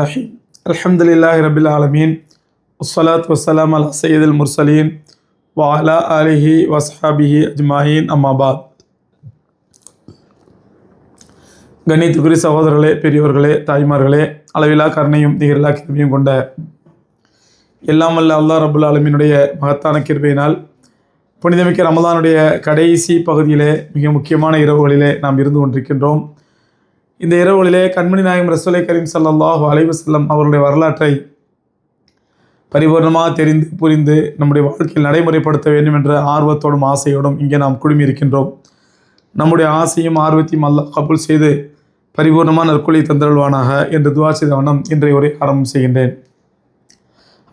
الرحيم. الحمد لله رب العالمين. والصلاة والسلام على سيد المرسلين வாலா அலிஹி வஸ்ஹாபிஹி அஜ்மாஹின் அம்மாபாத் கண்ணியத்துக்குரிய சகோதரர்களே பெரியவர்களே தாய்மார்களே அளவிலா கருணையும் திகரிலா கிருமையும் கொண்ட எல்லாம் வல்ல அல்லா ரபுல் அலமினுடைய மகத்தான கிருபையினால் புனிதமிக்க ரமதானுடைய கடைசி பகுதியிலே மிக முக்கியமான இரவுகளிலே நாம் இருந்து கொண்டிருக்கின்றோம். இந்த இரவுகளிலே கண்மணி நாயகம் ரசூலை கரீம் சல்லாஹூ அலைவசல்லம் அவருடைய வரலாற்றை பரிபூர்ணமாக தெரிந்து புரிந்து நம்முடைய வாழ்க்கையில் நடைமுறைப்படுத்த வேண்டும் என்ற ஆர்வத்தோடும் ஆசையோடும் இங்கே நாம் குழுமியிருக்கின்றோம். நம்முடைய ஆசையும் ஆர்வத்தையும் அல்ல கபூல் செய்து பரிபூர்ணமான நற்கொலை தந்தருள்வானாக என்று துவா செய்த வண்ணம் இன்றைய உரை ஆரம்பம் செய்கின்றேன்.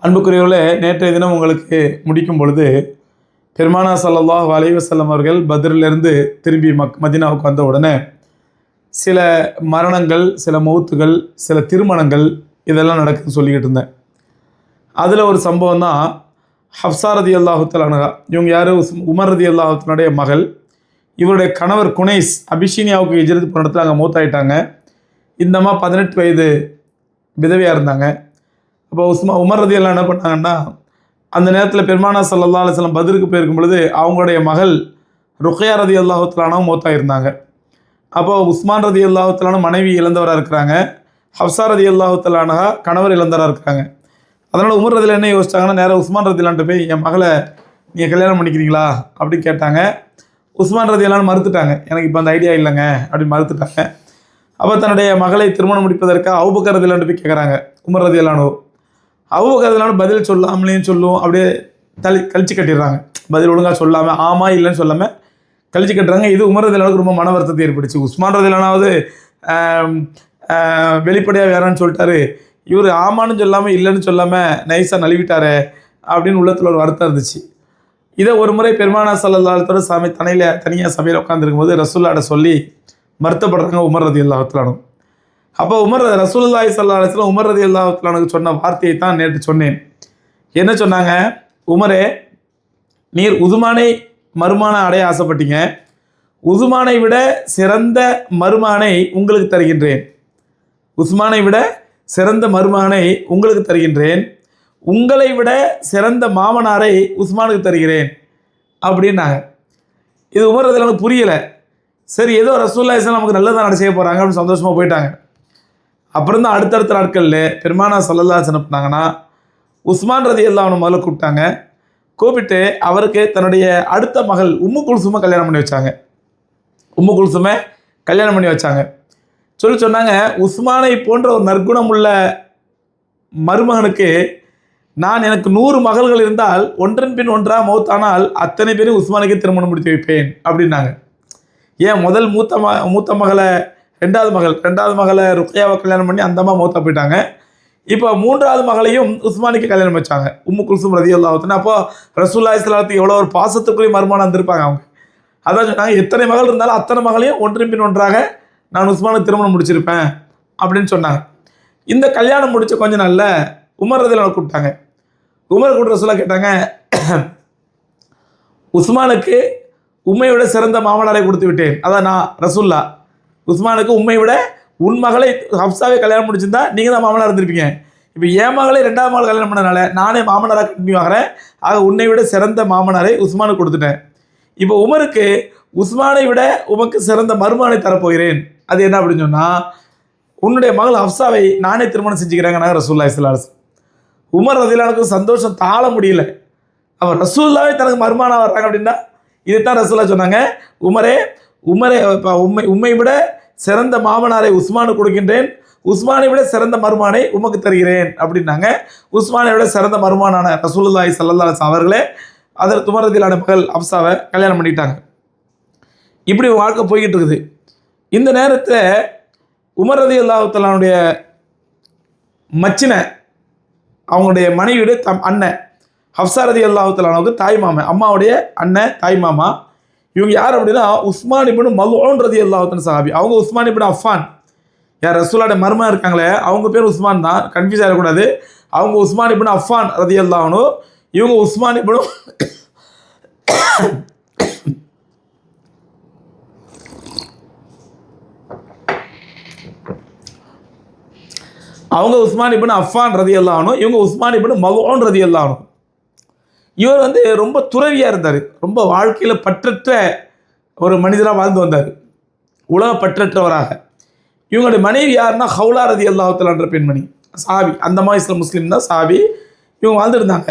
அன்புக்குரியவர்களே நேற்றைய தினம் உங்களுக்கு முடிக்கும் பொழுது பெருமானா ஸல்லல்லாஹு அலைவசல்லம் அவர்கள் பத்ரிலிருந்து திரும்பி மக் மதினாவுக்கு வந்த உடனே சில மரணங்கள் சில மௌத்துகள் சில திருமணங்கள் இதெல்லாம் நடக்குதுன்னு சொல்லிக்கிட்டு இருந்தேன். அதில் ஒரு சம்பவம் தான் ஹப்சா ரதி அனகா இவங்க யார்? உமர் ரதி அல்லாஹுத்தனுடைய மகள். இவருடைய கணவர் குனேஸ் அபிஷீனியாவுக்கு எஜிரத்து போன இடத்துல அங்கே மூத்தாயிட்டாங்க. இந்த அம்மா பதினெட்டு வயது விதவையாக இருந்தாங்க. அப்போ உஸ்மா உமர் ரதி எல்லாம் என்ன பண்ணாங்கன்னா அந்த நேரத்தில் பெருமானா சல்லா அலுவலம் பதிலுக்கு போயிருக்கும் பொழுது அவங்களுடைய மகள் ருக்கையா ரதி அல்லாஹுத்தலானவும் மூத்தாயிருந்தாங்க. அப்போ உஸ்மான் ரதி அல்லாஹுத்தலான மனைவி இழந்தவராக இருக்கிறாங்க. ஹப்சா ரதி அல்லாஹுத்தலானகா கணவர் இழந்தவராக இருக்கிறாங்க. அதனால் உமர் ரதில் என்ன யோசிச்சாங்கன்னா நேராக உஸ்மான் ரதிலான்ட்டு போய் என் மகளை நீங்கள் கல்யாணம் பண்ணிக்கிறீங்களா? அப்படின்னு கேட்டாங்க. உஸ்மான் ரதிலான்னு மறுத்துட்டாங்க. எனக்கு இப்போ அந்த ஐடியா இல்லைங்க. அப்படின்னு மறுத்துட்டாங்க. அப்போ தன்னுடைய மகளை திருமணம் முடிப்பதற்காக அவுபக்கர் ரதிலான்ட்டு போய் கேட்குறாங்க உமர் ரதிலானோ அவுபக்கர் ரதிலானு பதில் சொல்லாமலேயும் சொல்லும் அப்படியே தளி கழிச்சு கட்டிடுறாங்க. பதில் ஒழுங்காக சொல்லாமல் ஆமாம் இல்லைன்னு சொல்லாமல் கழிச்சு கட்டுறாங்க. இது உமர் ரதிலானுக்கு ரொம்ப மன வருத்தத்தை ஏற்படுச்சு உஸ்மான் ரதிலானாவது வெளிப்படையாக வேறான்னு சொல்லிட்டாரு. இவர் ஆமான்னு சொல்லாமல் இல்லைன்னு சொல்லாமல் நைஸாக நழுவிட்டாரே அப்படின்னு உள்ளத்தில் ஒரு வருத்தம் இருந்துச்சு. இதை ஒரு முறை பெருமானா சல்லாத்தோட சாமி தனியில் தனியாக சபையில் உட்காந்துருக்கும் போது ரசூல்லாட சொல்லி வருத்தப்படுறாங்க உமர் ரதி அல்லாஹத்துலானும் அப்போ உமர் ரசூல்லாய் சல்லா அலுவலம் உமர் ரதி அல்லாஹத்துலானுக்கு சொன்ன வார்த்தையை தான் நேற்று சொன்னேன். என்ன சொன்னாங்க? உமரே நீர் உதுமானை மருமானை அடைய ஆசைப்பட்டீங்க. உதுமானை விட சிறந்த மருமானை உங்களுக்கு தருகின்றேன். உஸ்மானை விட சிறந்த மருமகனை உங்களுக்கு தருகின்றேன். உங்களை விட சிறந்த மாமனாரை உஸ்மானுக்கு தருகிறேன். அப்படின்னாங்க. இது உமரதில் எனக்கு புரியலை. சரி ஏதோ ரசூல்லா இஸ்லாம் நமக்கு நல்லதாக நட செய்ய போகிறாங்க அப்படின்னு சந்தோஷமாக போயிட்டாங்க. அப்புறம் தான் அடுத்தடுத்த நாட்களில் பெருமானா சொல்லலாம் அனுப்புனாங்கன்னா உஸ்மான் ரதி எல்லாம் அவனை முதல்ல கூப்பிட்டாங்க. கூப்பிட்டு அவருக்கு தன்னுடைய அடுத்த மகள் உம்மு குல்சுமை கல்யாணம் பண்ணி வச்சாங்க. உம்மு குல்சுமை கல்யாணம் பண்ணி வச்சாங்க. சொல்லி சொன்னாங்க உஸ்மானை போன்ற ஒரு நற்குணம் உள்ள மருமகனுக்கு நான் எனக்கு நூறு மகள்கள் இருந்தால் ஒன்றன் பின் ஒன்றா மௌத்தானால் அத்தனை பேரும் உஸ்மானுக்கு திருமணம் முடித்து வைப்பேன் அப்படின்னாங்க. ஏன் முதல் மூத்த ம மூத்த மகளை ரெண்டாவது மகள் ரெண்டாவது மகளை ருக்கையாவை கல்யாணம் பண்ணி அந்த அம்மா மௌத்தா போயிட்டாங்க. இப்போ மூன்றாவது மகளையும் உஸ்மானிக்கு கல்யாணம் வச்சாங்க உம்மு குல்சும் ரதி அல்லாஹத்தின் அப்போ ரசூல்லா இஸ்லாத்துக்கு எவ்வளோ ஒரு பாசத்துக்குரிய மருமானம் வந்திருப்பாங்க அவங்க. அதான் சொன்னாங்க எத்தனை மகள் இருந்தாலும் அத்தனை மகளையும் ஒன்றின் பின் ஒன்றாக நான் உஸ்மானுக்கு திருமணம் முடிச்சிருப்பேன் அப்படின்னு சொன்னாங்க. இந்த கல்யாணம் முடிச்ச கொஞ்ச நாளில் உமர் ரதில் கூப்பிட்டாங்க. உமர் கூட்ட சொல்ல கேட்டாங்க உஸ்மானுக்கு உண்மையை விட சிறந்த மாமனாரை கொடுத்து விட்டேன். அதான் நான் ரசுல்லா. உஸ்மானுக்கு உண்மையை விட உன் மகளை ஹப்சாவே கல்யாணம் முடிச்சிருந்தா நீங்கள் தான் மாமனார் இருந்திருப்பீங்க. இப்போ என் மகளை ரெண்டாவது மகள் கல்யாணம் பண்ணனால நானே மாமனாராக கண்டினியூ ஆகிறேன். ஆக உன்னை விட சிறந்த மாமனாரை உஸ்மானுக்கு கொடுத்துட்டேன். இப்போ உமருக்கு உஸ்மானை விட உமக்கு சிறந்த மருமானை தரப்போகிறேன். அது என்ன அப்படின்னு சொன்னால் உன்னுடைய மகள் ஹப்சாவை நானே திருமணம் செஞ்சுக்கிறாங்க ரசூல்லா இஸ்லாஸ் உமர் ரதிலானுக்கு சந்தோஷம் தாழ முடியல. அவர் ரசூல்லாவே தனக்கு மருமானம் வர்றாங்க அப்படின்னா இதைத்தான் ரசூல்லா சொன்னாங்க உமரே உமரே இப்போ உண்மை உண்மை விட சிறந்த மாமனாரை உஸ்மானுக்கு கொடுக்கின்றேன். உஸ்மானை விட சிறந்த மருமானை உமக்கு தருகிறேன். அப்படின்னாங்க. உஸ்மானை விட சிறந்த மருமானான ரசூலுல்லாஹி சல்லா அவர்களே அதில் துமரதிலான மகள் அப்சாவை கல்யாணம் பண்ணிட்டாங்க. இப்படி வாழ்க்கை போய்கிட்டு இருக்குது. இந்த நேரத்தில் உமர் ரதி அல்லாஹுத்தலானுடைய மச்சின அவங்களுடைய மனைவியுடைய தம் அண்ணன் ஹப்சா ரதி அல்லாஹுத்தலானுக்கு தாய் மாமன் அம்மாவுடைய அண்ணன் தாய் மாமா. இவங்க யார் அப்படின்னா உஸ்மான் இப்னு ரதி அல்லாஹத்தன் சஹாபி. அவங்க உஸ்மான் இப்னு அஃபான். யார் ரசூலோட மர்மா இருக்காங்களே அவங்க பேர் உஸ்மான் தான் கன்ஃபியூஸ் ஆகிடக்கூடாது அவங்க உஸ்மான் இப்னு அஃபான் ரதி அல்லாஹனும் இவங்க உஸ்மான் அவங்க உஸ்மான் இப்னு அஃபான் ரதி அல்லாஹனும் இவங்க உஸ்மான் இப்னு மகோன் ரதி அல்லாஹனும் இவர் வந்து ரொம்ப துறவியாக இருந்தார். ரொம்ப வாழ்க்கையில் பற்றற்ற ஒரு மனிதராக வாழ்ந்து வந்தார். உலக பற்றற்றவராக. இவங்களுடைய மனைவி யாருன்னா ஹவுலா ரதி அல்லாஹத்துலான்ற பெண்மணி. சாவி அந்த மாதிரி முஸ்லீம் தான் சாவி இவங்க வாழ்ந்துருந்தாங்க.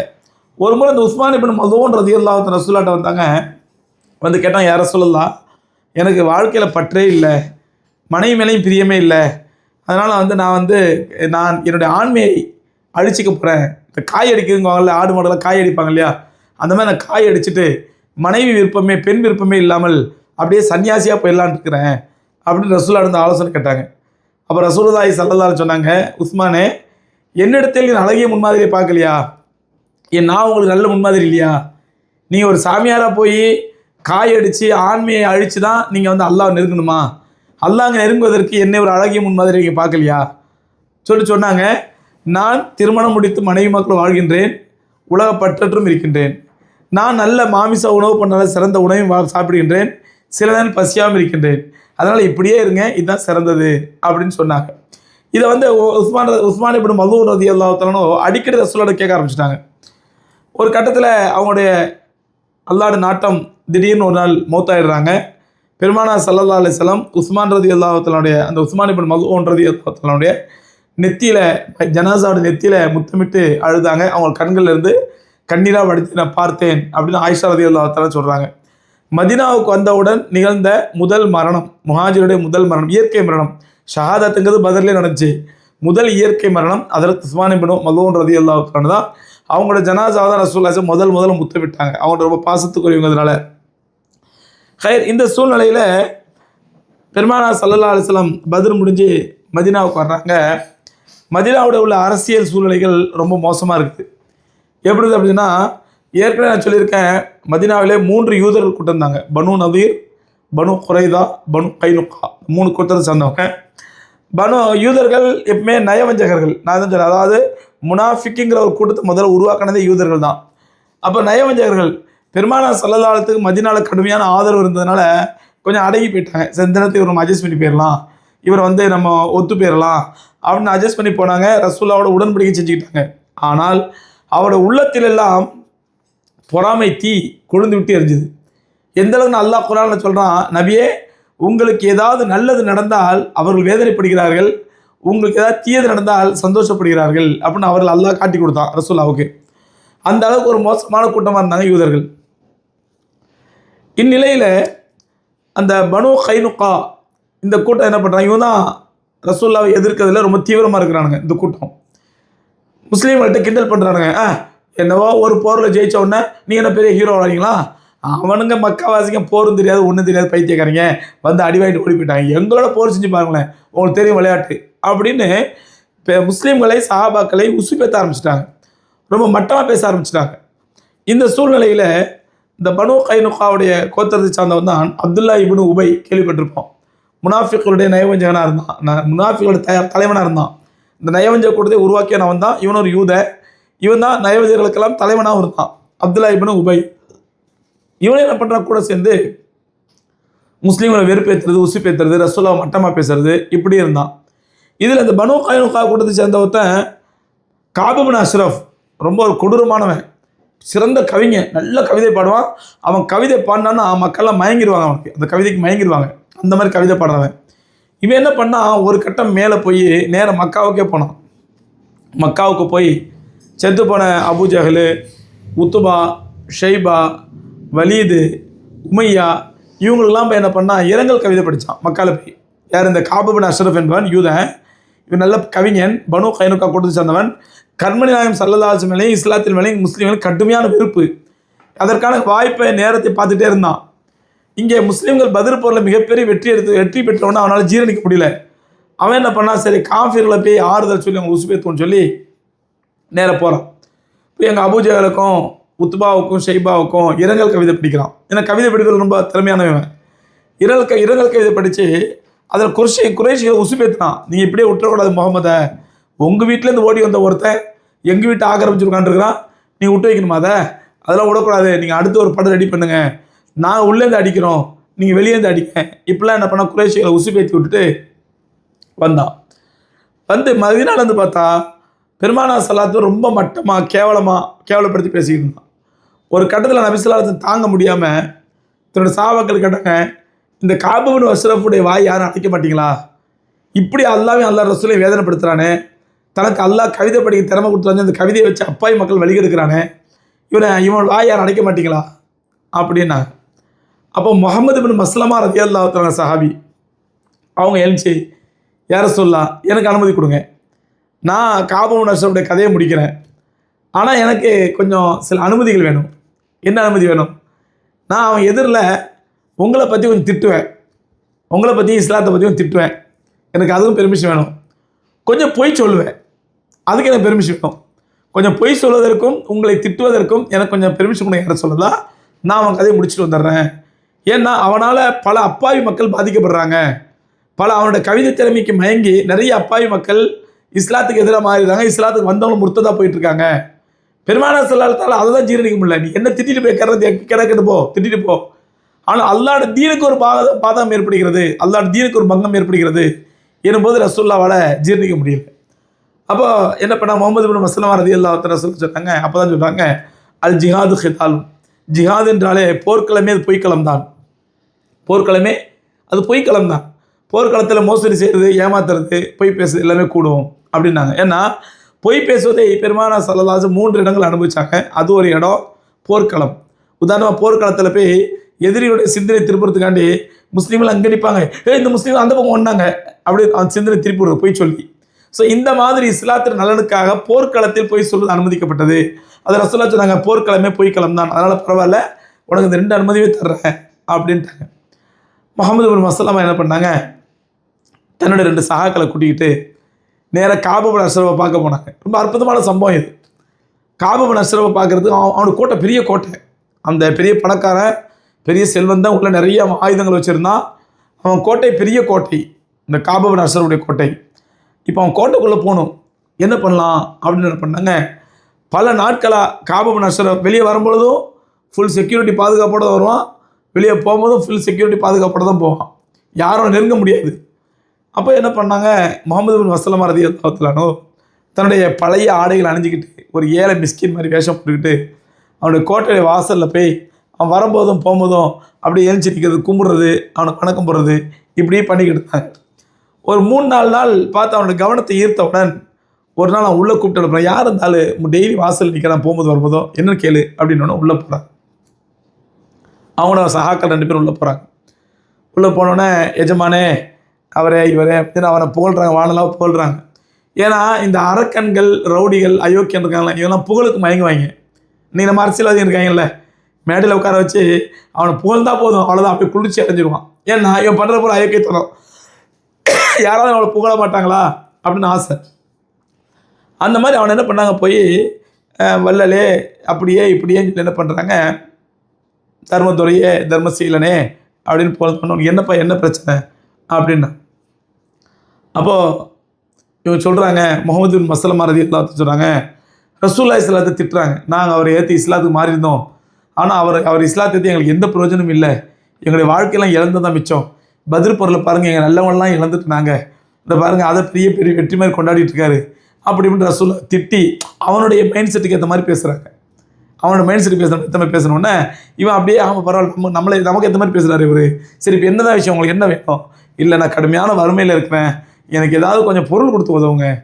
ஒரு முறை இந்த உஸ்மான் இபின் மதுவோன் ரதி அல்லாஹத்த ரசூலாட்ட வந்தாங்க. வந்து கேட்டால் யாரை சொல்லலாம் எனக்கு வாழ்க்கையில் பற்றே இல்லை. மனைவி மேலேயும் பிரியமே இல்லை. அதனால் வந்து நான் வந்து நான் என்னுடைய ஆண்மையை அழிச்சிக்க போகிறேன் இந்த காய் அடிக்கிறவங்கல்ல ஆடு மாடெல்லாம் காய் அடிப்பாங்க இல்லையா? அந்த மாதிரி நான் காய் அடிச்சுட்டு மனைவி விருப்பமே பெண் விருப்பமே இல்லாமல் அப்படியே சன்னியாசியாக போயிடலான்னு இருக்கிறேன் அப்படின்னு ரசூலா இருந்த ஆலோசனை கேட்டாங்க. அப்போ ரசூலுல்லாஹி சல்லல்லாஹு சொன்னாங்க உஸ்மானே என்னிடத்தில் நீ அழகிய முன்மாதிரியை பார்க்கலையா? என் நான் உங்களுக்கு நல்ல முன்மாதிரி இல்லையா? நீங்கள் ஒரு சாமியாராக போய் காய் அடித்து ஆண்மையை அழித்து தான் நீங்கள் வந்து அல்லாஹ் நெருங்கணுமா? அல்லாங்க நெருங்குவதற்கு என்னை ஒரு அழகிய முன்மாதிரியை பார்க்கலையா? சொல்லி சொன்னாங்க நான் திருமணம் முடித்து மனைவி மக்கள் வாழ்கின்றேன் உலக பற்றற்றும் இருக்கின்றேன். நான் நல்ல மாமிச உணவு பண்ணால சிறந்த உணவையும் வா- சாப்பிடுகின்றேன். சில நேரம் பசியாமல் இருக்கின்றேன். அதனால் இப்படியே இருங்க இதுதான் சிறந்தது அப்படின்னு சொன்னாங்க. இதை வந்து உஸ்மான் உஸ்மான் இப்படி மது ரதி அல்லாத்தலனோ அடிக்கடி ரசூலோட கேட்க ஆரம்பிச்சிட்டாங்க. ஒரு கட்டத்தில் அவங்களுடைய அல்லாட நாட்டம் திடீர்னு ஒரு நாள் மௌத்தாயிடுறாங்க. பெருமானா சல்லா அலிஸ்லாம் உஸ்மான் ரதி அல்லாஹத்தலனுடைய அந்த உஸ்மான் இப்படி மதுவன் ரதி அல்லாஹத்தலனுடைய நெத்தியில் ஜனாசாவோட நெத்தியில் முத்தமிட்டு அழுதாங்க. அவங்க கண்கள்ல இருந்து கண்ணீராக வடித்து நான் பார்த்தேன் அப்படின்னு ஆயிஷா ரதி அல்லாஹத்தால சொல்கிறாங்க மதினாவுக்கு வந்தவுடன் நிகழ்ந்த முதல் மரணம் முஹாஜிருடைய முதல் மரணம் இயற்கை மரணம் ஷஹாதத்துங்கிறது பதிலே நடந்துச்சு. முதல் இயற்கை மரணம் அதற்கு உஸ்மான் இபின் மலூன் ரதி அல்லாஹால தான். அவங்களோட ஜனாசாவை தான் ரசூல்லாசை முதல் முதல்ல முத்தமிட்டாங்க. அவங்க ரொம்ப பாசத்துக்குரியவங்கிறதுனால ஹைர் இந்த சூழ்நிலையில் பெருமானா சல்லல்லா அலிஸ்லாம் பதில் முடிஞ்சு மதினாவுக்கு வர்றாங்க. மதினாவோட உள்ள அரசியல் சூழ்நிலைகள் ரொம்ப மோசமாக இருக்குது. எப்படி அப்படின்னா ஏற்கனவே நான் சொல்லியிருக்கேன் மதினாவிலே மூன்று யூதர்கள் கூட்டம் இருந்தாங்க. பனு நவீர் பனு குறைதா பனு கைனுக்கா. மூணு கூட்டத்தை சேர்ந்தவங்க. பனு யூதர்கள் எப்பவுமே நயவஞ்சகர்கள் நான் தான் சொல்றேன் அதாவது முனாஃபிக்குங்கிற ஒரு கூட்டத்தை முதல்ல உருவாக்கினதே யூதர்கள் தான். அப்போ நயவஞ்சகர்கள் பெருமானா சல்லதாலத்துக்கு மதினால கடுமையான ஆதரவு இருந்ததுனால கொஞ்சம் அடங்கி போயிட்டாங்க. செந்தனத்தை இந்த இவர் நம்ம அட்ஜஸ்ட் பண்ணி போயிடலாம். இவர் வந்து நம்ம ஒத்து போயிடலாம். அப்படின்னு அட்ஜஸ்ட் பண்ணி போனாங்க. ரசூல்லாவோட உடன்படிக்கை செஞ்சுக்கிட்டாங்க. ஆனால் அவரோட உள்ளத்திலெல்லாம் பொறாமை தீ கொழுந்து விட்டு எரிஞ்சுது. எந்த அளவுக்கு நல்லா குரானில் சொல்கிறான் நபியே உங்களுக்கு ஏதாவது நல்லது நடந்தால் அவர்கள் வேதனைப்படுகிறார்கள். உங்களுக்கு ஏதாவது தீயது நடந்தால் சந்தோஷப்படுகிறார்கள். அப்படின்னு அவர்கள் அல்லாஹ் காட்டி கொடுத்தான் ரசூல்லாவுக்கு அந்த அளவுக்கு ஒரு மோசமான கூட்டமாக இருந்தாங்க யூதர்கள். இந்நிலையில் அந்த பனு கைனுக்கா இந்த கூட்டம் என்ன பண்ணுறாங்க இவன் தான் ரசூல்லாவை எதிர்க்கிறதுல ரொம்ப தீவிரமாக இருக்கிறானுங்க இந்த கூட்டம். முஸ்லீம்கள்ட்ட கிண்டல் பண்ணுறானுங்க ஆ என்னவோ ஒரு போரில் ஜெயிச்ச உடனே நீங்கள் என்ன பெரிய ஹீரோ வரீங்களா அவனுங்க மக்காவாசிங்க போரும் தெரியாது ஒன்றும் தெரியாது பைத்தியக்காரங்க. வந்து அடி வாங்கிட்டு ஓடி போயிட்டாங்க. எங்களோட போர் செஞ்சு பாருங்களேன் உங்களுக்கு தெரியும் விளையாட்டு. அப்படின்னு இப்போ முஸ்லீம்களை சஹாபாக்களை உசுப்பேத்த ஆரம்பிச்சிட்டாங்க. ரொம்ப மட்டமாக பேச ஆரம்பிச்சிட்டாங்க. இந்த சூழ்நிலையில் இந்த பனு கைனுக்காவுடைய கோத்திரத்தை சார்ந்தவன் தான் அப்துல்லா இப்னு உபை கேள்விப்பட்டிருப்போம். முனாஃபிக்களுடைய நயவஞ்சகனாக இருந்தான். ந- முனாஃபிக்களுடைய தலைவனாக இருந்தான். இந்த நயவஞ்சக கூட்டத்தை உருவாக்கியனவன் தான் இவன் ஒரு யூத. இவன் தான் நயவஞ்சர்களுக்கெல்லாம் தலைவனாகவும் இருந்தான். அப்துல்லா இப்னு உபை. இவனே என்ன பண்ணுறான் கூட சேர்ந்து முஸ்லீம்களை வெறுப்பேற்றுறது உசுப்பேற்றுறது ரசோல்லா மட்டமாக பேசுறது இப்படி இருந்தான். இதில் இந்த பனு கைனுக்கா கூட்டத்தை சேர்ந்த ஒருத்தன் காபுபின் அஷ்ரஃப் ரொம்ப ஒரு கொடூரமானவன். சிறந்த கவிஞன் நல்ல கவிதை பாடுவான். அவன் கவிதை பாடினான்னா மக்கள்லாம் மயங்கிடுவாங்க அவனுக்கு. அந்த கவிதைக்கு மயங்கிடுவாங்க அந்த மாதிரி கவிதை பாடுறவன். இவன் என்ன பண்ணான் ஒரு கட்டம் மேலே போய் நேராக மக்காவுக்கே போனான். மக்காவுக்கு போய் செத்து போன அபூஜஹலு உத்துபா ஷைபா வலீது உமையா இவங்களுக்கெல்லாம் போய் என்ன பண்ணால் இரங்கல் கவிதை படித்தான் மக்கால போய். யார் இந்த காபுபின் அஷ்ரஃப் என்பவன் யூதன். இவன் நல்ல கவிஞன். பனு கைனுக்கா கொடுத்து சேர்ந்தவன். கர்மணி நாயம் சல்லல்லாஹு மேலேயும் இஸ்லாத்தின் மேலேயும் முஸ்லீம்கள் கடுமையான வெறுப்பு. அதற்கான வாய்ப்பை நேரத்தை பார்த்துட்டே இருந்தான். இங்கே முஸ்லீம்கள் பதில் போரில் மிகப்பெரிய வெற்றி எடுத்து வெற்றி பெற்றவொன்னே அவனால் ஜீரணிக்க முடியல. அவன் என்ன பண்ணான் சரி காஃபிர்களை போய் ஆறுதல் சொல்லி அவங்க உசுபேத்துவோன்னு சொல்லி நேராக போகிறான் இப்போ எங்கள் அபூஜகளுக்கும் உத்பாவுக்கும் ஷெய்பாவுக்கும் இரங்கல் கவிதை படிக்கிறான். ஏன்னா கவிதை படிக்கிறது ரொம்ப திறமையானவன் இரங்கல் க இரங்கல் கவிதை படித்து அதில் குறைஷி குறைஷியை உசுப்பேற்றினான் நீங்கள் இப்படியே விட்டுறக்கூடாது முகமதை உங்கள் வீட்டிலேருந்து ஓடி வந்த ஒருத்தன் எங்கள் வீட்டை ஆக்கிரமிச்சு நீ விட்டு வைக்கணுமா அதை? அதெல்லாம் விடக்கூடாது. நீங்கள் அடுத்து ஒரு படம் ரெடி பண்ணுங்க. நான் உள்ளேருந்து அடிக்கிறோம். நீங்கள் வெளியேருந்து அடிக்க இப்படிலாம் என்ன பண்ணால் குறைஷிகளை பேத்தி விட்டுட்டு வந்தான். வந்து மதினால வந்து பார்த்தா பெருமானா சலாத்து ரொம்ப மட்டமாக கேவலமாக கேவலப்படுத்தி பேசிக்கிட்டு இருந்தான். ஒரு கட்டத்தில் நபிசலாத்து தாங்க முடியாமல் தன்னோட சாபாக்கள் கேட்டாங்க இந்த காபுபின் அஷ்ரஃபுடைய வாய் யாரும் அடைக்க மாட்டீங்களா? இப்படி அல்லாவே அல்லா ரசூலையும் வேதனைப்படுத்துகிறானே தனக்கு அல்லாஹ் கவிதை படிக்க திறமை கொடுத்துறாங்க அந்த கவிதையை வச்சு அப்பாய் மக்கள் வழிகெடுக்கிறானே? இவனை இவன் வாய் யாரும் அடைக்க மாட்டீங்களா? அப்படின்னா அப்போ முகமது பின் மஸ்லமா ரதி அல்லாஹாங்க சஹாபி அவங்க எழுச்சி யார சொல்லலாம் எனக்கு அனுமதி கொடுங்க. நான் காபம் நஷ்டருடைய கதையை முடிக்கிறேன். ஆனால் எனக்கு கொஞ்சம் சில அனுமதிகள் வேணும். என்ன அனுமதி வேணும்? நான் அவன் எதிரில் உங்களை பற்றி கொஞ்சம் திட்டுவேன். உங்களை பற்றி இஸ்லாத்தை பற்றியும் திட்டுவேன். எனக்கு அதுவும் பெர்மிஷன் வேணும். கொஞ்சம் பொய் சொல்லுவேன். அதுக்கு எனக்கு பெர்மிஷன் வேணும் கொஞ்சம் பொய் சொல்வதற்கும் உங்களை திட்டுவதற்கும் எனக்கு கொஞ்சம் பெர்மிஷன் கொடுங்க. யாரை சொல்லலாம் நான் அவன் கதையை முடிச்சுட்டு வந்துடுறேன். ஏன்னா அவனால் பல அப்பாவி மக்கள் பாதிக்கப்படுறாங்க. பல அவனோட கவிதை திறமைக்கு மயங்கி நிறைய அப்பாவி மக்கள் இஸ்லாத்துக்கு எதிராக மாறிடுறாங்க. இஸ்லாத்துக்கு வந்தவங்களும் முர்த்ததாக போயிட்டு இருக்காங்க பெருமானார் சொல்லாத்தால் அதை தான் ஜீரணிக்க முடியல. நீ என்ன திட்டிட்டு போய் கிடக்கிறது கிடக்கிட்டு போ. திட்டிட்டு போ. ஆனால் அல்லாட தீனுக்கு ஒரு பாத பாதகம் ஏற்படுகிறது. அல்லாட தீனுக்கு ஒரு பங்கம் ஏற்படுகிறது. எனும்போது ரசூல்லாவால் ஜீரணிக்க முடியல. அப்போ என்ன பண்ணா முகமது பின் மஸ்லமா ரதி அல்லா சொல்லி சொன்னாங்க அப்போ தான் சொல்கிறாங்க அல் ஜிஹாது ஹிதாலும். ஜிஹாத் என்றாலே போர்க்களமே அது பொய்க்களம் தான். போர்க்களமே அது பொய்க்களம் தான். போர்க்களத்தில் மோசடி செய்கிறது ஏமாத்துறது பொய் பேசுறது எல்லாமே கூடும் அப்படின்னாங்க. ஏன்னா பொய் பேசுவதை பெருமான சலதாசு மூன்று இடங்கள் அனுபவிச்சாங்க. அது ஒரு இடம் போர்க்களம். உதாரணமாக போர்க்களத்தில் போய் எதிரியுடைய சிந்தனை திருப்புறதுக்காண்டி முஸ்லீம்கள் அங்கே நிற்பாங்க ஏ இந்த முஸ்லீம்கள் அந்த பக்கம் ஒன்றாங்க அப்படி அந்த சிந்தனை திருப்பி பொய் சொல்லி. ஸோ இந்த மாதிரி இஸ்லாத்தின் நலனுக்காக போர்க்களத்தில் போய் சொல்வது அனுமதிக்கப்பட்டது. அது ரசோல்லா சொன்னாங்க போர்க்களமே பொய்க்களம் தான் அதனால் பரவாயில்ல உனக்கு இந்த ரெண்டு அனுமதியே தர்றேன் அப்படின்ட்டாங்க. முகமது பின் மசலாமா என்ன பண்ணாங்க? தன்னோட ரெண்டு சகாக்களை கூட்டிக்கிட்டு நேராக காபபன் அஷ்ரவை பார்க்க போனாங்க. ரொம்ப அற்புதமான சம்பவம் இது. காபபன் அஷ்ரவை பார்க்குறது அவன் கோட்டை பெரிய கோட்டை. அந்த பெரிய பணக்காரன் பெரிய செல்வந்தன் உள்ள நிறைய ஆயுதங்கள் வச்சுருந்தான். அவன் கோட்டை பெரிய கோட்டை. இந்த காபபன் அஷ்ரவுடைய கோட்டை. இப்போ அவன் கோட்டைக்குள்ளே போகணும். என்ன பண்ணலாம்? அப்படின்னு என்ன பண்ணாங்க? பல நாட்களாக காபம் அஷ்ரப் வெளியே வரும்பொழுதும் ஃபுல் செக்யூரிட்டி பாதுகாப்போடு தான் வருவான். வெளியே போகும்போதும் ஃபுல் செக்யூரிட்டி பாதுகாப்போடு தான் போவான். யாரும் நெருங்க முடியாது. அப்போ என்ன பண்ணாங்க? முகமது பின் வசலமா ரதி அல்லாத்தலானோ தன்னுடைய பழைய ஆடைகள் அணிஞ்சிக்கிட்டு ஒரு ஏழை மிஸ்கின் மாதிரி வேஷம் போட்டுக்கிட்டு அவனுடைய கோட்டையை வாசலில் போய் அவன் வரும்போதும் போகும்போதும் அப்படியே எழுச்சி நிற்கிறது கும்பிடுறது அவனுக்கு வணக்கம் போடுறது இப்படியே பண்ணிக்கிட்டு இருந்தாங்க. ஒரு மூணு நாலு நாள் பார்த்து அவனோட கவனத்தை ஈர்த்தவுடன் ஒரு நாள் அவன் உள்ளே கூப்பிட்டு அனுப்புறான் யார் இருந்தாலும் டெய்லி வாசல் நிற்கிறான் போகும்போது வரும்போதோ என்ன கேளு அப்படின்னு உள்ளே போகிறான் அவனோட சகாக்கள் ரெண்டு பேரும் உள்ளே போகிறாங்க உள்ளே போனோடனே எஜமானே அவரே இவரே அப்படின்னு அவனை புகழ்றாங்க வானலாக புகழ்றாங்க. ஏன்னா இந்த அரக்கன்கள் ரவுடிகள் அயோக்கியன் இருக்காங்களா இவெல்லாம் புகழுக்கு மயங்குவாங்க. நீ நம்ம அரசியல்வாதி இருக்காங்கல்ல மேடையில் உட்கார வச்சு அவனை புகழ்ந்தா போதும் அவ்வளோதான் அப்படியே குளிர்ச்சி அடைஞ்சிருவான். ஏன்னா இவன் பண்ணுற போல அயோக்கியத்தனம் யாராவது அவளை புகழ மாட்டாங்களா? அப்படின்னு ஆசை. அந்த மாதிரி அவனை என்ன பண்ணாங்க? போய் வல்லலே அப்படியே இப்படியே சொல்லி என்ன பண்ணுறாங்க தர்மதுரையே தர்மசீலனே அப்படின்னு போல பண்ண என்னப்பா என்ன பிரச்சனை? அப்படின்னா அப்போது இவங்க சொல்கிறாங்க முகமது பின் மசலமா ரதி எல்லாத்தையும் சொல்கிறாங்க ரசூல்லா இஸ்லாத்தை திட்டுறாங்க. நாங்கள் அவரை ஏற்றி இஸ்லாத்துக்கு மாறி இருந்தோம் ஆனால் அவர் அவர் இஸ்லாத்தை ஏற்றி எங்களுக்கு எந்த பிரயோஜனமும் இல்லை. எங்களுடைய வாழ்க்கையெல்லாம் இழந்து தான் மிச்சம். பதில் பொருளை பாருங்கள் எங்கள் நல்லவன்லாம் இழந்துட்டுனாங்க இந்த பாருங்கள் அதை பெரிய பெரிய வெற்றி மாதிரி கொண்டாடிட்டு இருக்காரு. அப்படி இப்படின்ற சொல்ல திட்டி அவனுடைய மைண்ட் செட்டுக்கு ஏற்ற மாதிரி பேசுகிறாங்க அவனோட மைண்ட் செட் பேசுகிற ஏற்ற மாதிரி பேசணுன்னே இவன் அப்படியே ஆமாம் பரவாயில்ல நம்ம நம்மளை நமக்கு ஏற்ற மாதிரி பேசுகிறாரு இவர். சரி இப்போ என்னதான் விஷயம் உங்களுக்கு என்ன வேணும்? இல்லை நான் கடுமையான வறுமையில் இருக்கிறேன். எனக்கு ஏதாவது கொஞ்சம் பொருள் கொடுத்து உதவுங்க.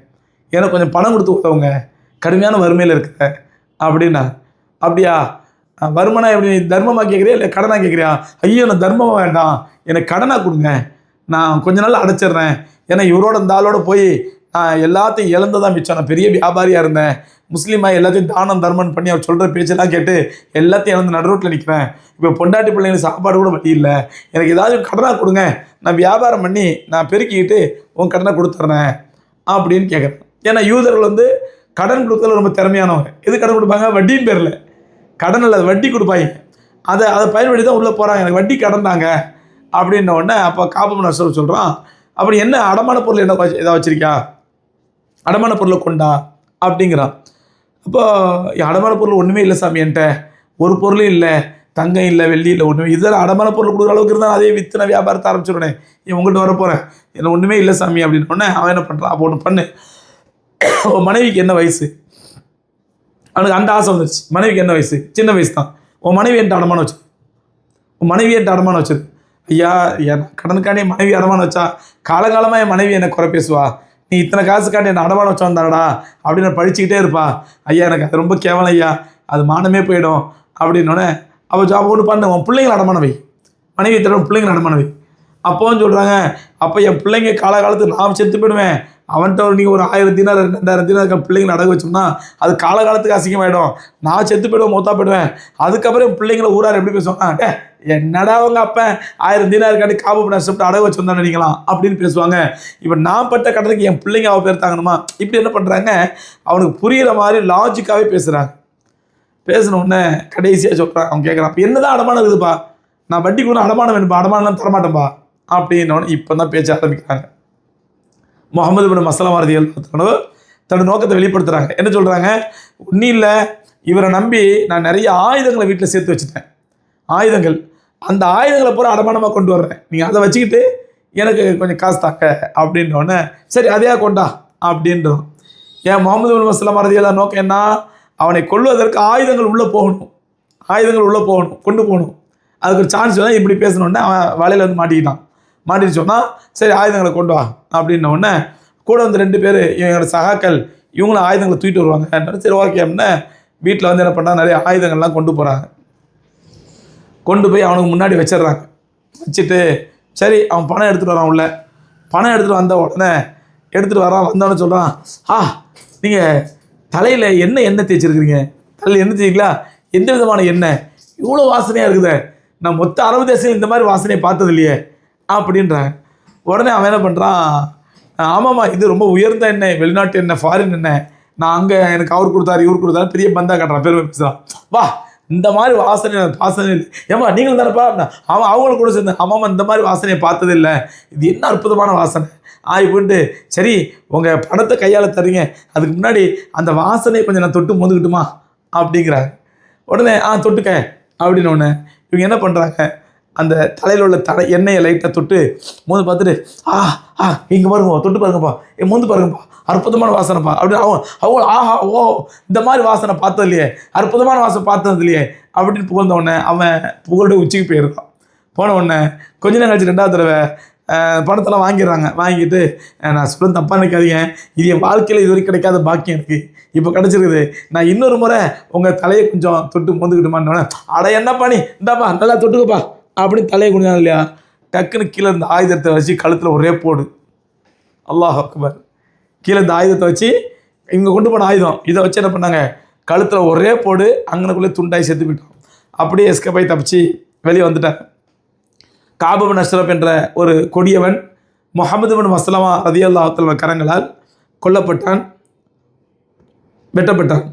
எனக்கு கொஞ்சம் பணம் கொடுத்து உதவுங்க. கடுமையான வறுமையில் இருக்கிறேன் அப்படின்னா அப்படியா? அஹ் எப்படி தர்மமாக கேட்குறியா இல்லை கடனாக கேட்குறியா ஐயோ நான் தர்மமாக வேண்டாம். எனக்கு கடனாக கொடுங்க. நான் கொஞ்ச நாள் அடைச்சிடுறேன். ஏன்னா இவரோட இந்த ஆளோட போய் நான் எல்லாத்தையும் இழந்ததான் மிச்சம். நான் பெரிய வியாபாரியாக இருந்தேன். முஸ்லீமாக எல்லாத்தையும் தானம் தர்மன் பண்ணி அவர் சொல்கிற பேச்செல்லாம் கேட்டு எல்லாத்தையும் இழந்து நடுரோட்டில் நிற்கிறேன் இப்போ பொண்டாட்டி பிள்ளைங்களுக்கு சாப்பாடு கூட வழி இல்லை. எனக்கு ஏதாவது கடனாக கொடுங்க. நான் வியாபாரம் பண்ணி நான் பெருக்கிக்கிட்டு உன் கடனை கொடுத்துட்றேன் அப்படின்னு கேட்குறேன் ஏன்னா யூதர்கள் வந்து கடன் கொடுக்கறது ரொம்ப திறமையானவங்க. எது கடன் கொடுப்பாங்க? வட்டின்னு பேரில். கடன் அதை வட்டி கொடுப்பாங்க. அதை அதை பயன்படுத்தி தான் உள்ளே போகிறாங்க எனக்கு வட்டி கடன் தாங்க அப்படின்ன உடனே அப்போ காப்பு நஷ்டம் சொல்கிறான் அப்படி என்ன அடமான பொருள் என்ன வச்சு- ஏதாவது வச்சிருக்கியா? அடமான பொருளை கொண்டா? அப்படிங்கிறான். அப்போ "என் அடமான பொருள் ஒன்றுமே இல்லை சாமி என்கிட்ட. ஒரு பொருளும் இல்லை தங்கம் இல்லை வெள்ளி இல்லை ஒன்றுமே இதெல்லாம் அடமான பொருள் கொடுக்குற அளவுக்கு இருந்தால் அதே வித்து நான் வியாபாரத்தை ஆரம்பிச்சிடுனே இவன் உங்கள்கிட்ட வர போகிறேன் எனக்கு ஒன்றுமே இல்லை சாமி அப்படின்னு உடனே அவன் என்ன பண்ணுறான் அப்போ ஒன்று பண்ணு. உன் மனைவிக்கு என்ன வயசு? அவனுக்கு அந்த ஆசை வந்துருச்சு. மனைவிக்கு என்ன வயசு? சின்ன வயசு தான் உன் மனைவி என்கிட்ட அடமானம் வச்சு உன் மனைவி என்கிட்ட அடமானம் வச்சிரு ஐயா என் கடனுக்காண்டி மனைவி அடமானம் வச்சா காலங்காலமாக என் மனைவி என்னை குறை பேசுவா. நீ இத்தனை காசுக்காண்டி என்ன அடமானம் வச்சோம் வந்தாடா அப்படின்னு படிச்சுக்கிட்டே இருப்பா. ஐயா எனக்கு அது ரொம்ப கேவலம் ஐயா. அது மானமே போயிடும். அப்படின்னோடனே அவள் ஜாப் ஒன்று பண்ணு உன் பிள்ளைங்களை அடமானவை வை. மனைவி தரும் பிள்ளைங்களை அடமானம் வை. அப்போவும் சொல்கிறாங்க அப்போ என் பிள்ளைங்க காலகாலத்துக்கு நான் செத்து போயிடுவேன். அவன்கிட்ட ஒரு நீங்கள் ஒரு ஆயிரம் தினார் ரெண்டாயிரம் தினார் பிள்ளைங்க பிள்ளைங்களை அடகு வச்சோம்னா அது காலகாலத்துக்கு அசிங்கமாயிடும். நான் செத்து போயிடுவேன் மொத்தா போயிடுவேன். அதுக்கப்புறம் என் பிள்ளைங்கள ஊரார் எப்படி பேசுவாங்க? என்னடா அவங்க அப்பன்? ஆயிரம் தினார் கட்டி காப்பு நஷ்டப்பட்டு அடகு வச்சு வந்தா நினைக்கலாம் அப்படின்னு பேசுவாங்க. இப்போ நான் பட்ட கடனுக்கு என் பிள்ளைங்க அவ பேர் தாங்கணுமா? இப்படி என்ன பண்ணுறாங்க அவனுக்கு புரிகிற மாதிரி லாஜிக்காகவே பேசுகிறாங்க பேசின உடனே கடைசியாக சொல்கிறான் அவன் கேட்குறான் அப்போ என்னதான் அடமானம் இருக்குதுப்பா? நான் வட்டி கூட அடமானம் வேணும்பா அடமானம்லாம் தரமாட்டேன்ப்பா. அப்படின்னோடனே இப்போ தான் பேச்ச ஆரம்பிக்கிறாங்க. முகமது பின் மசலம் வாரதிகள் தன்னோட நோக்கத்தை வெளிப்படுத்துகிறாங்க என்ன சொல்கிறாங்க ஒன்றும் இல்லை இவரை நம்பி நான் நிறைய ஆயுதங்களை வீட்டில் சேர்த்து வச்சுட்டேன். ஆயுதங்கள் அந்த ஆயுதங்களை பூரா அடமானமாக கொண்டு வர்றேன். நீங்கள் அதை வச்சுக்கிட்டு எனக்கு கொஞ்சம் காசு தாக்க அப்படின்றோடனே சரி அதையா கொண்டா? அப்படின்றோம். ஏன் முகமது பின் மறதியெல்லாம் வாரதிகள் நோக்கம் என்ன? அவனை கொள்வதற்கு ஆயுதங்கள் உள்ளே போகணும். ஆயுதங்கள் உள்ளே போகணும் கொண்டு போகணும். அதுக்கு ஒரு சான்ஸ் வேணால் இப்படி பேசணுன்னே அவன் வலையில் வந்து மாட்டிக்கிட்டான். மாட்டிட்டு சொன்னால் சரி ஆயுதங்களை கொண்டு வா அப்படின்னோடனே கூட வந்து ரெண்டு பேர் இவங்களோட சகாக்கள் இவங்களும் ஆயுதங்களை தூக்கிட்டு வருவாங்க. சரி ஓகே அப்படின்னா வீட்டில் வந்து என்ன பண்ணா நிறைய ஆயுதங்கள்லாம் கொண்டு போகிறாங்க கொண்டு போய் அவனுக்கு முன்னாடி வச்சிடுறாங்க. வச்சுட்டு சரி அவன் பணம் எடுத்துகிட்டு வரான் உள்ள. பணம் எடுத்துகிட்டு வந்த உடனே எடுத்துகிட்டு வரான் வந்தவொடனே சொல்கிறான் ஆ நீங்கள் தலையில் என்ன எண்ணெய் தேய்ச்சிருக்கிறீங்க. தலையில் எண்ணெய் தேய்க்கலா? எந்த விதமான எண்ணெய்? இவ்வளோ வாசனையாக இருக்குதே. நான் மொத்த அரபு தேசத்தில் இந்த மாதிரி வாசனையை பார்த்தது இல்லையே. அப்படின்றாங்க. உடனே அவன் என்ன பண்ணுறான் ஆமாம்மா இது ரொம்ப உயர்ந்த எண்ணெய் வெளிநாட்டு எண்ணெய் ஃபாரின் எண்ணெய். நான் அங்கே எனக்கு அவர் கொடுத்தாரு இவர் கொடுத்தாரு பெரிய பந்தா காட்டுறான் பெருமை பேசுகிறான் வா இந்த மாதிரி வாசனை வாசனை ஏமா ஏம்மா நீங்களும் தானேப்பா? அவன் அவங்களும் கூட சேர்ந்து ஆமாம்மா இந்த மாதிரி வாசனையை பார்த்தது இல்லை. இது என்ன அற்புதமான வாசனை? ஆய் போட்டு சரி உங்கள் பணத்தை கையால் தரீங்க. அதுக்கு முன்னாடி அந்த வாசனையை கொஞ்சம் நான் தொட்டு மோந்துக்கிட்டுமா? அப்படிங்கிறாங்க உடனே ஆ தொட்டுக்க. அப்படின்னு ஒன்று இவங்க என்ன பண்ணுறாங்க அந்த தலையில் உள்ள தலை எண்ணெயை லைட்டாக தொட்டு மோந்து பார்த்துட்டு ஆ ஆ இங்கே பாருங்கப்பா தொட்டு பாருங்கப்பா ஏ மோந்து பாருங்கப்பா அற்புதமான வாசனைப்பா. அப்படின்னு அவங்க அவங்க ஆஹா ஓ இந்த மாதிரி வாசனை பார்த்தது இல்லையே அற்புதமான வாசனை பார்த்தது இல்லையே அப்படின்னு புகழ்ந்த உடனே அவன் புகழோட உச்சிக்கு போயிருக்கான். போன உடனே கொஞ்ச நேரம் கழிச்சு ரெண்டாவது தடவை பணத்தெல்லாம் வாங்கிடுறாங்க. வாங்கிட்டு நான் சொல்ல தப்பாக நினைக்காதீங்க. இது என் வாழ்க்கையில் இது வரைக்கும் கிடைக்காத பாக்கியம் எனக்கு. இப்போ கிடச்சிருக்குது. நான் இன்னொரு முறை உங்கள் தலையை கொஞ்சம் தொட்டு மோந்துக்கிட்டுமான்னு. அட என்ன பண்ணி இந்தாப்பா நல்லா தொட்டுக்கப்பா. அப்படின்னு தலையை குடிஞ்சாங்க இல்லையா? டக்குன்னு கீழே இருந்த ஆயுதத்தை வச்சு கழுத்தில் ஒரே போடு. அல்லாஹ் அக்பர். கீழே இந்த ஆயுதத்தை வச்சு இவங்க கொண்டு போன ஆயுதம். இதை வச்சு என்ன பண்ணாங்க? கழுத்தில் ஒரே போடு அங்கனக்குள்ளே துண்டாய் செத்து போயிட்டோம் அப்படியே எஸ்கேப் ஆகி தப்பிச்சு வெளியே வந்துட்டாங்க. காபு அஷ்ரப் என்ற ஒரு கொடியவன் முகமது பின் மஸ்லமா ரதியல்லாத்தல் கரங்களால் கொல்லப்பட்டான் வெட்டப்பட்டான்.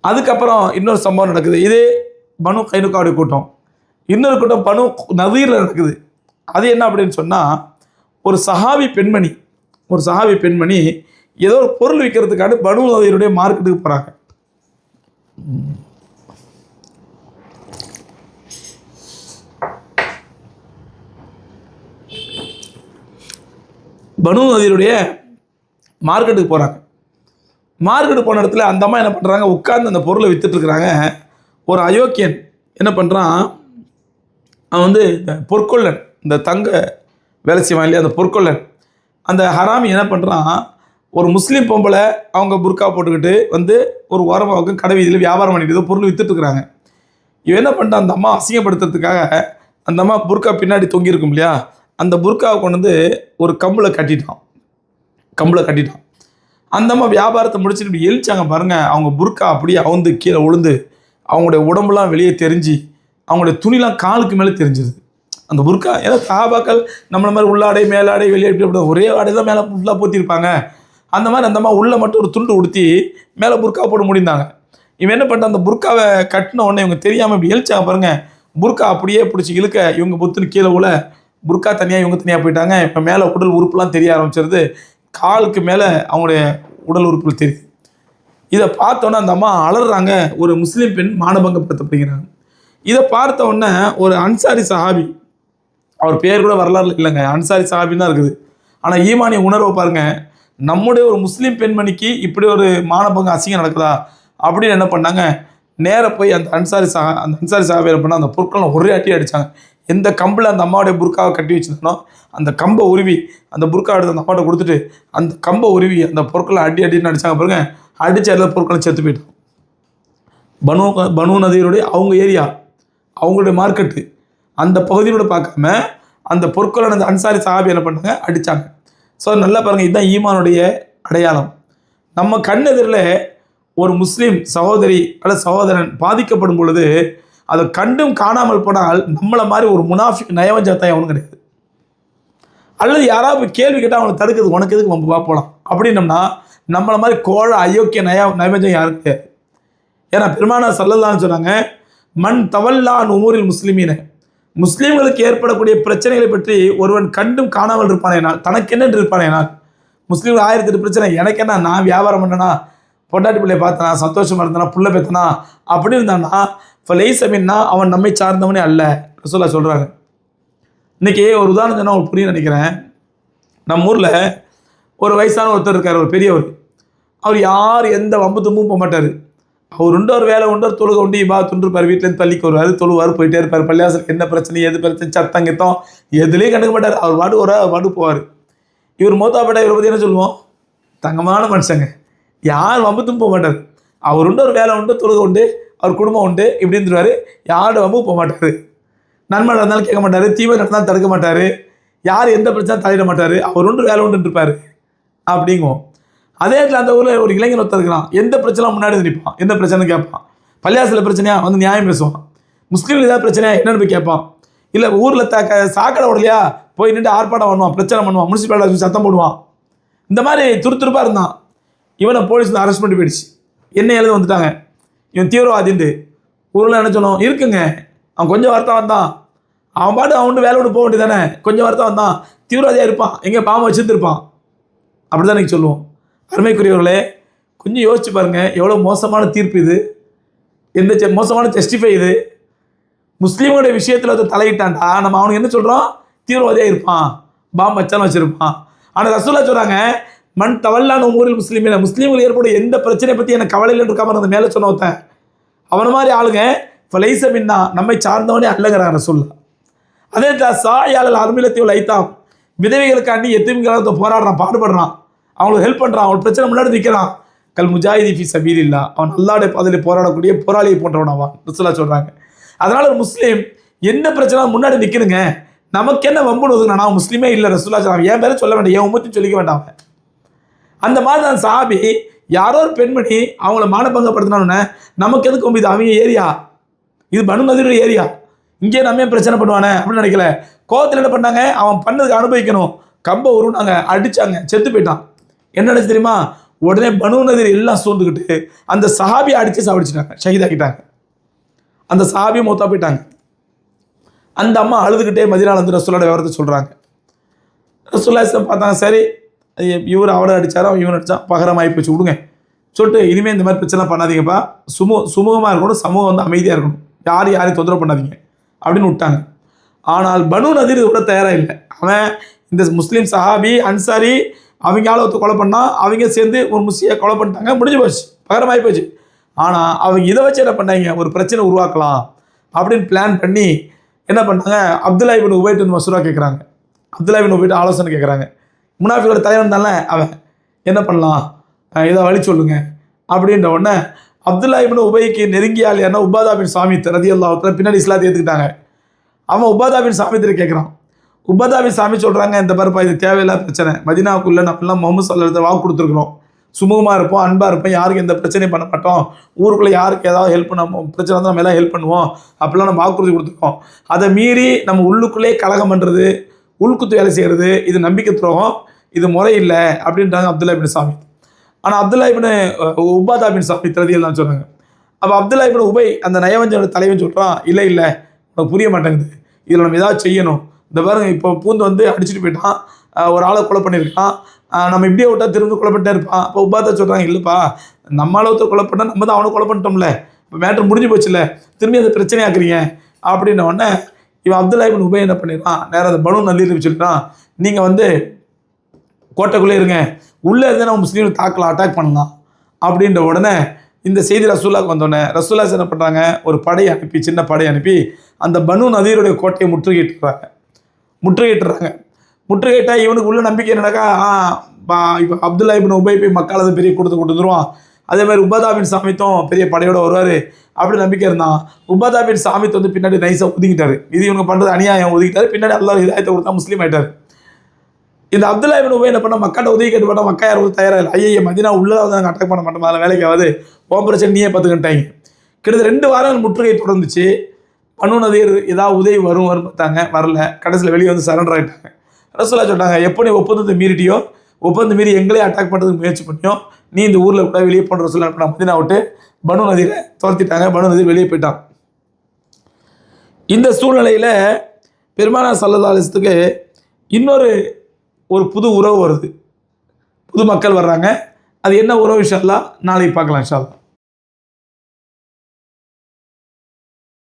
அதுக்கப்புறம் இன்னொரு சம்பவம் நடக்குது. இது பனு கைனுக்காவுடைய கூட்டம். இன்னொரு கூட்டம் பனு நதியில் இருக்குது. அது என்ன அப்படின்னு சொன்னால் ஒரு சஹாவி பெண்மணி ஒரு சஹாவி பெண்மணி ஏதோ ஒரு பொருள் விற்கிறதுக்காக பனு நதியினுடைய மார்க்கெட்டுக்கு போகிறாங்க பனு நதியினுடைய மார்க்கெட்டுக்கு போகிறாங்க மார்க்கெட்டு போன இடத்துல அந்த அம்மா என்ன பண்ணுறாங்க உட்கார்ந்து அந்த பொருளை வித்துட்டு இருக்கிறாங்க. ஒரு அயோக்கியன் என்ன பண்ணுறான் அவன் வந்து இந்த பொற்கொள்ளன் இந்த தங்க வேலை செய்வான் இல்லையா அந்த பொற்கொள்ளன். அந்த ஹராமி என்ன பண்ணுறான் ஒரு முஸ்லீம் பொம்பளை அவங்க புர்கா போட்டுக்கிட்டு வந்து ஒரு ஓரமாக கடை வீதியில் வியாபாரம் பண்ணிட்டு பொருள் வித்துட்டுருக்குறாங்க இவன் என்ன பண்ணிட்டான் அந்த அம்மா அசிங்கப்படுத்துறதுக்காக அந்த அம்மா புர்கா பின்னாடி தொங்கியிருக்கும் இல்லையா அந்த புர்காவை கொண்டு வந்து ஒரு கம்பில் கட்டிட்டான். கம்பில் கட்டிட்டான். அந்த அம்மா வியாபாரத்தை முடிச்சுட்டு இப்படி எழுச்சாங்க பாருங்கள் அவங்க புர்கா அப்படியே அவுந்து கீழே விழுந்து அவங்களுடைய உடம்புலாம் வெளியே தெரிஞ்சு அவங்களுடைய துணிலாம் காலுக்கு மேலே தெரிஞ்சுது. அந்த புர்கா ஏன்னா சாபாக்கள் நம்மள மாதிரி உள்ளாடை மேலாடை வெளியே இப்படி அப்படி ஒரே ஆடை தான் மேலே ஃபுல்லாக போத்திருப்பாங்க. அந்த மாதிரி அந்த மாதிரி உள்ளே மட்டும் ஒரு துண்டு உடுத்தி மேலே புர்கா போட முடிந்தாங்க. இவன் என்ன பண்ண அந்த புர்காவை கட்டின உடனே இவங்க தெரியாமல் இப்படி எழுச்சாங்க பாருங்கள் புர்கா அப்படியே பிடிச்சி இழுக்க இவங்க புத்துன்னு கீழே உள்ள புர்கா தனியாக இவங்க தனியாக போயிட்டாங்க. இப்போ மேலே உடல் உறுப்புலாம் தெரிய ஆரம்பிச்சிருது. காலுக்கு மேலே அவங்களுடைய உடல் உறுப்புகள் தெரியுது. இதை பார்த்தோன்னே அந்த அம்மா அலறாங்க ஒரு முஸ்லீம் பெண் மானபங்கப்படுத்தப்படுகிறாங்க. இதை பார்த்த உடனே ஒரு அன்சாரி சஹாபி அவர் பேர் கூட வரலாறு இல்லைங்க அன்சாரி சஹாபின்னு தான் இருக்குது. ஆனால் ஈமானிய உணர்வை பாருங்க நம்முடைய ஒரு முஸ்லீம் பெண்மணிக்கு இப்படி ஒரு மானபங்க அசிங்கம் நடக்குதா? அப்படின்னு என்ன பண்ணாங்க? நேராக போய் அந்த அன்சாரி சஹா அந்த அன்சாரி சஹாபி என்ன பண்ணால் அந்த பொருட்களை ஒரே அட்டி அடித்தாங்க எந்த கம்பில் அந்த அம்மாவுடைய புர்க்காவை கட்டி வச்சிருந்தனோ அந்த கம்பை உருவி அந்த புர்க்கா எடுத்து அந்த அம்மாட்ட கொடுத்துட்டு அந்த கம்பை உருவி அந்த பொருட்களை அடி அடின்னு அடிச்சாங்க பாருங்க அடித்த எல்லா பொருட்களும் செத்து போயிட்டோம் பனு பனு நதியருடைய அவங்க ஏரியா அவங்களுடைய மார்க்கெட்டு அந்த பகுதியோட பார்க்காம அந்த பொருட்களோட அந்த அன்சாரி சஹாபி என்ன பண்ணாங்க அடித்தாங்க ஸோ நல்லா பாருங்கள் இதுதான் ஈமானுடைய அடையாளம். நம்ம கண்ணெதிரில் ஒரு முஸ்லீம் சகோதரி அல்ல சகோதரன் பாதிக்கப்படும் பொழுது அதை கண்டும் காணாமல் போனால் நம்மளை மாதிரி ஒரு முனாஃபிக் நயவஞ்சத்தான் எவனும் கிடையாது. அல்லது யாராவது கேள்வி கேட்டால் அவங்களை தடுக்கிறது உனக்கு எதுக்கு நம்ம போகலாம் அப்படின்னம்னா நம்மளை மாதிரி கோழ அயோக்கிய நய நயவஞ்சம் யாரும் கிடையாது. ஏன்னா பெருமானா சல்லல்லான்னு சொன்னாங்க மண் தவல்லான் உமூரில் முஸ்லிமீன. முஸ்லீம்களுக்கு ஏற்படக்கூடிய பிரச்சனைகளை பற்றி ஒருவன் கண்டும் காணாமல் இருப்பானேனால் தனக்கு என்னென்று இருப்பானேனால் முஸ்லீம்கள் ஆயிரத்தி எட்டு பிரச்சனை எனக்கு என்ன நான் வியாபாரம் பண்ணனா பொண்டாட்டி பிள்ளைய பார்த்தனா சந்தோஷமா இருந்தனா புள்ள பெத்தனா அப்படி இருந்தானா இப்போ லேசமின்னா அவன் நம்மை சார்ந்தவனே அல்ல. சொல்ல சொல்கிறாங்க இன்னைக்கு ஒரு உதாரணம் சொன்னால் உங்களுக்கு நினைக்கிறேன். நம்ம ஊரில் ஒரு வயசான ஒருத்தர் இருக்கார் ஒரு பெரியவர். அவர் யார் எந்த வம்பு தும்பும் போக மாட்டார். அவர் உண்டு ஒரு வேலை உண்டு ஒரு தொழுக உண்டு இபா துண்டிருப்பார் வீட்டிலேருந்து பள்ளிக்கு வருவார் தொழுவார் போயிட்டே இருப்பார். பள்ளியாசல் என்ன பிரச்சனை எது பிரச்சனை சத்தம் எதுலேயும் கண்டுக்க மாட்டார். அவர் வாடு ஒரு அவர் போவார். இவர் மூத்தாப்பட்ட இவரை பற்றி என்ன சொல்லுவோம்? தங்கமான மனுஷங்க. யார் வம்பத்தும் போக மாட்டார். அவர் உண்டு ஒரு வேலை உண்டு தொழுக உண்டு அவர் குடும்பம் உண்டு இப்படி இருந்துருவார் யாரோட வம்பு போக மாட்டார். நன்மை நடந்தாலும் கேட்க மாட்டார். தீமை நடந்தாலும் தடுக்க மாட்டார். யார் எந்த பிரச்சனை தலையிட மாட்டார். அவர் உண்டு வேலை உண்டு இருப்பார் அப்படிங்குவோம். அதே இடத்துல அந்த ஊரில் ஒரு இளைஞர் ஒருத்தர் இருக்கிறான். எந்த பிரச்சனை முன்னாடி நிற்பான். எந்த பிரச்சனை கேட்பான். பள்ளியாசில் பிரச்சனையா? வந்து நியாயம் பேசுவான். முஸ்லீம் ஏதாவது பிரச்சனையா? என்னன்னு போய் கேட்பான். இல்லை ஊரில் த க சாக்கடை ஓடலையா? போய் நின்று ஆர்ப்பாட்டம் பண்ணுவான் பிரச்சனை பண்ணுவான் முனிசிபாலிட்டி சத்தம் போடுவான். இந்த மாதிரி துருத்துருப்பாக இருந்தான். இவனை போலீஸ் வந்து அரெஸ்ட் பண்ணி போயிடுச்சு. என்ன எழுத வந்துட்டாங்க? இவன் தீவிரவாதின்ட்டு. ஊரில் என்ன சொன்னோம் இருக்குங்க. அவன் கொஞ்சம் வார்த்தை வந்தான். அவன் பாட்டு அவன் வேலை விட்டு போக வேண்டியதானே கொஞ்சம் வார்த்தை வந்தான். தீவிரவாதியாக இருப்பான். எங்கே பாம்பு வச்சுருந்துருப்பான். அப்படி தான் எனக்கு சொல்லுவோம். அருமைக்குரியவர்களே கொஞ்சம் யோசிச்சு பாருங்கள் எவ்வளோ மோசமான தீர்ப்பு இது? எந்த செ- மோசமான ஜஸ்டிஃபை இது? முஸ்லீம்களுடைய விஷயத்தில் வந்து தலையிட்டான்டா நம்ம அவனுக்கு என்ன சொல்கிறோம் தீவிரவாதியாக இருப்பான் பாம் வச்சாலும் வச்சுருப்பான். ஆனால் ரசூலா சொல்கிறாங்க மண் தவல்லான ஊரில் முஸ்லீமில் முஸ்லீம்கள் ஏற்படும் எந்த பிரச்சனையை பற்றி எனக்கு கவலை இல்லைன்னு இருக்காம அந்த மேலே சொன்ன ஒருத்தன். அவன மாதிரி ஆளுங்க இப்போ நம்மை சார்ந்தவனே அல்லங்கிறான் ரசூல்லா அதே சாயாளர் அருமிலத்தை லைத்தாம் விதவைகளுக்காண்டி எத்தீம்களுக்கு போராடுறான் பாடுபடுறான். அவங்களுக்கு ஹெல்ப் பண்ணுறான் அவன் பிரச்சனை முன்னாடி நிற்கிறான் கல் முஜாஹிதி ஃபி சபீல் இல்லா அவன் அல்லாட பாதையில் போராடக்கூடிய போராளியை போன்றவன் அவன் ரசூலா சொல்கிறாங்க அதனால் ஒரு முஸ்லீம் என்ன பிரச்சனை முன்னாடி நிற்கணுங்க நமக்கு என்ன வம்புன்னு ஒதுங்க நான் முஸ்லீமே இல்லை ரசூலா சொல்கிறான் என் பேரை சொல்ல வேண்டாம் என் உமத்தையும் சொல்லிக்க வேண்டாம் அந்த மாதிரி தான் சாபி யாரோ ஒரு பெண்மணி அவங்கள மானபங்கப்படுத்தினோடனே நமக்கு எதுக்கு வம்பு இது? அவங்க ஏரியா. இது பனு நதியோட ஏரியா. இங்கே நம்ம ஏன் பிரச்சனை பண்ணுவானே அப்படின்னு நினைக்கல. கோவத்தில் என்ன பண்ணாங்க? அவன் பண்ணதுக்கு அனுபவிக்கணும். கம்பை உருவினாங்க அடிச்சாங்க செத்து போயிட்டான். என்ன தெரியுமா? உடனே பனு நதிர் எல்லாம் சூழ்ந்துக்கிட்டு அந்த சஹாபி அடித்து சாப்பிடிச்சிட்டாங்க ஷஹீதாக்கிட்டாங்க. அந்த சஹாபி மூத்தா போயிட்டாங்க. அந்த அம்மா அழுதுகிட்டே மதினால வந்து ரசூலோட விவரத்தை சொல்கிறாங்க ரசூல்லா பார்த்தாங்க சரி இவர் அவரை அடித்தாரோ அவன் இவன் அடித்தான் பகரமாகி போச்சு விடுங்க. சொல்லிட்டு இனிமேல் இந்த மாதிரி பிரச்சனை பண்ணாதீங்கப்பா. சுமு சுமூகமாக இருக்கணும் சமூகம் வந்து அமைதியாக இருக்கணும். யார் யாரையும் தொந்தரவு பண்ணாதீங்க அப்படின்னு விட்டாங்க. ஆனால் பனு நதிர் கூட தயாராக இல்லை. அவன் இந்த முஸ்லீம் சஹாபி அன்சாரி அவங்க ஆளை ஒருத்தர் கொலை பண்ணால் அவங்க சேர்ந்து ஒரு முஸ்லியை கொலை பண்ணிட்டாங்க முடிஞ்சு போச்சு. பகரமாகி போச்சு. ஆனால் அவங்க இதை வச்சு என்ன பண்ணாங்க? ஒரு பிரச்சனை உருவாக்கலாம் அப்படின்னு பிளான் பண்ணி என்ன பண்ணாங்க? அப்துல்லா இபின் உபைட்டு வந்து மசூரா கேட்குறாங்க அப்துல்லா இபின் உபைட்டு ஆலோசனை கேட்குறாங்க முனாஃபிகோட தலைவன் தானே அவன் என்ன பண்ணலாம்? இதை வழி சொல்லுங்க. அப்படின்ற உடனே அப்துல்லா இபின் உபைக்கு நெருங்கியால் யாருன்னா உபாதா பின் சாமித் ரதி அல்லாஹத்தில் பின்னாடி இஸ்லாத்தை ஏற்றுக்கிட்டாங்க அவன் உபாதா பின் கேட்குறான் உபதாபி சாமி சொல்கிறாங்க இந்த பருப்பா இது தேவையில்லாத பிரச்சனை. மதினாவுக்குள்ளே நம்மளாம் முகமது சல்லத்தை வாக்கு கொடுத்துருக்குறோம். சுமூகமாக இருப்போம் அன்பாக இருப்போம் யாருக்கும் எந்த பிரச்சனையும் பண்ண மாட்டோம். ஊருக்குள்ளே யாருக்கு ஏதாவது ஹெல்ப் பண்ண பிரச்சனை வந்து நம்ம எல்லாம் ஹெல்ப் பண்ணுவோம். அப்படிலாம் நம்ம வாக்குறுதி கொடுத்துருக்கோம். அதை மீறி நம்ம உள்ளுக்குள்ளே கலகம் பண்ணுறது உள்குத்து வேலை செய்கிறது இது நம்பிக்கை துரோகம் இது முறை இல்லை அப்படின்றாங்க அப்துல்லா இபின் சாமி ஆனால் அப்துல்லா இபின் உபாதா பின் சாமி ரதியெல்லாம் சொன்னாங்க அப்போ அப்துல்லா இபின் உபை அந்த நயவஞ்சனோட தலைவன் சொல்கிறான் இல்லை இல்லை உனக்கு புரிய மாட்டேங்குது. இதில் நம்ம ஏதாவது செய்யணும். இந்த பாருங்க இப்போ பூந்து வந்து அடிச்சுட்டு போயிட்டான். ஒரு ஆளை கொலை பண்ணியிருக்கான். நம்ம இப்படியே விட்டா திரும்ப கொலை பண்ணிட்டே இருப்பான். அப்போ உபாத்தா சொல்கிறாங்க இல்லைப்பா நம்ம அளவுக்கு கொலை பண்ணால் நம்ம தான் அவனை கொலை பண்ணிட்டோம்ல. இப்போ மேட்ரு முடிஞ்சு போச்சுல திரும்பி அந்த பிரச்சனையாக்குறீங்க அப்படின்ன உடனே இவன் அப்துல்லா இப்னு என்ன பண்ணிடுறான் நேரம் அந்த பலூன் நல்லில் சொல்லிட்டான் நீங்கள் வந்து கோட்டைக்குள்ளே இருங்க. உள்ளே இருந்து நம்ம முஸ்லீம் தாக்கலாம் அட்டாக் பண்ணலாம். அப்படின்ற உடனே இந்த செய்தி ரசூலாக்கு வந்தோடனே ரசூலாஸ் என்ன பண்ணுறாங்க ஒரு படையை அனுப்பி சின்ன படையை அனுப்பி அந்த பனு நதியருடைய கோட்டையை முற்றுகையிட்டுறாங்க முற்றுகையிட்டுறாங்க. முற்றுகையிட்டால் இவனுக்கு உள்ள நம்பிக்கை என்னடாக்கா ஆ பா இப்போ அப்துல்லா இபின் உபை போய் மக்கள் அதை பெரிய கொடுத்து கொடுத்துருவான் அதே மாதிரி உபாதாபின் சாமித்தும் பெரிய படையோட வருவார். அப்படி நம்பிக்கை இருந்தான். உபாதாபின் சாமித்து வந்து பின்னாடி நைஸாக ஒதுக்கிட்டாரு இது இவங்க பண்ணுறது அநியாயம். ஒதுக்கிட்டாரு பின்னாடி அல்லாஹ் இதாயத்தை கொடுத்தா முஸ்லீம் ஆயிட்டார். இந்த அப்துல்லா இபின் உபை என்ன பண்ண மக்கள்கிட்ட உதவி கேட்டு போட்டால் மக்கா யாரும் தயாராக இல்லை. ஐயா மதினா உள்ளே வந்து நாங்கள் அட்டாக் பண்ண மாட்டோம் அதில் வேலைக்கு ஆகாது. உன் பிரச்சனை நீயே பார்த்துக்கிட்டாங்க கிட்டத்தட்ட ரெண்டு வாரம் முற்றுகை தொடர்ந்துச்சு. பனு ஏதாவது உதவி வரும் வரும் பார்த்தாங்க. வரல. கடைசியில் வெளியே வந்து சரண்டர் ஆகிட்டாங்க ரசோல்லா சொல்லிட்டாங்க எப்போ நீ ஒப்பந்தத்தை மீறிட்டியோ ஒப்பந்தம் மீறி எங்களே அட்டாக் பண்ணுறதுக்கு முயற்சி பண்ணியோ நீ இந்த ஊரில் கூட வெளியே போன்ற ரசூலா நான் மதினா விட்டு பனு நதியில் துரத்திட்டாங்க. பனு நதியில் வெளியே போயிட்டான். இந்த சூழ்நிலையில் பெருமானா சல்லதாலிசத்துக்கு இன்னொரு ஒரு புது உறவு வருது. புது மக்கள் வர்றாங்க. அது என்ன உறவு விஷயம்லாம் நாளைக்கு பார்க்கலாம் இன்ஷா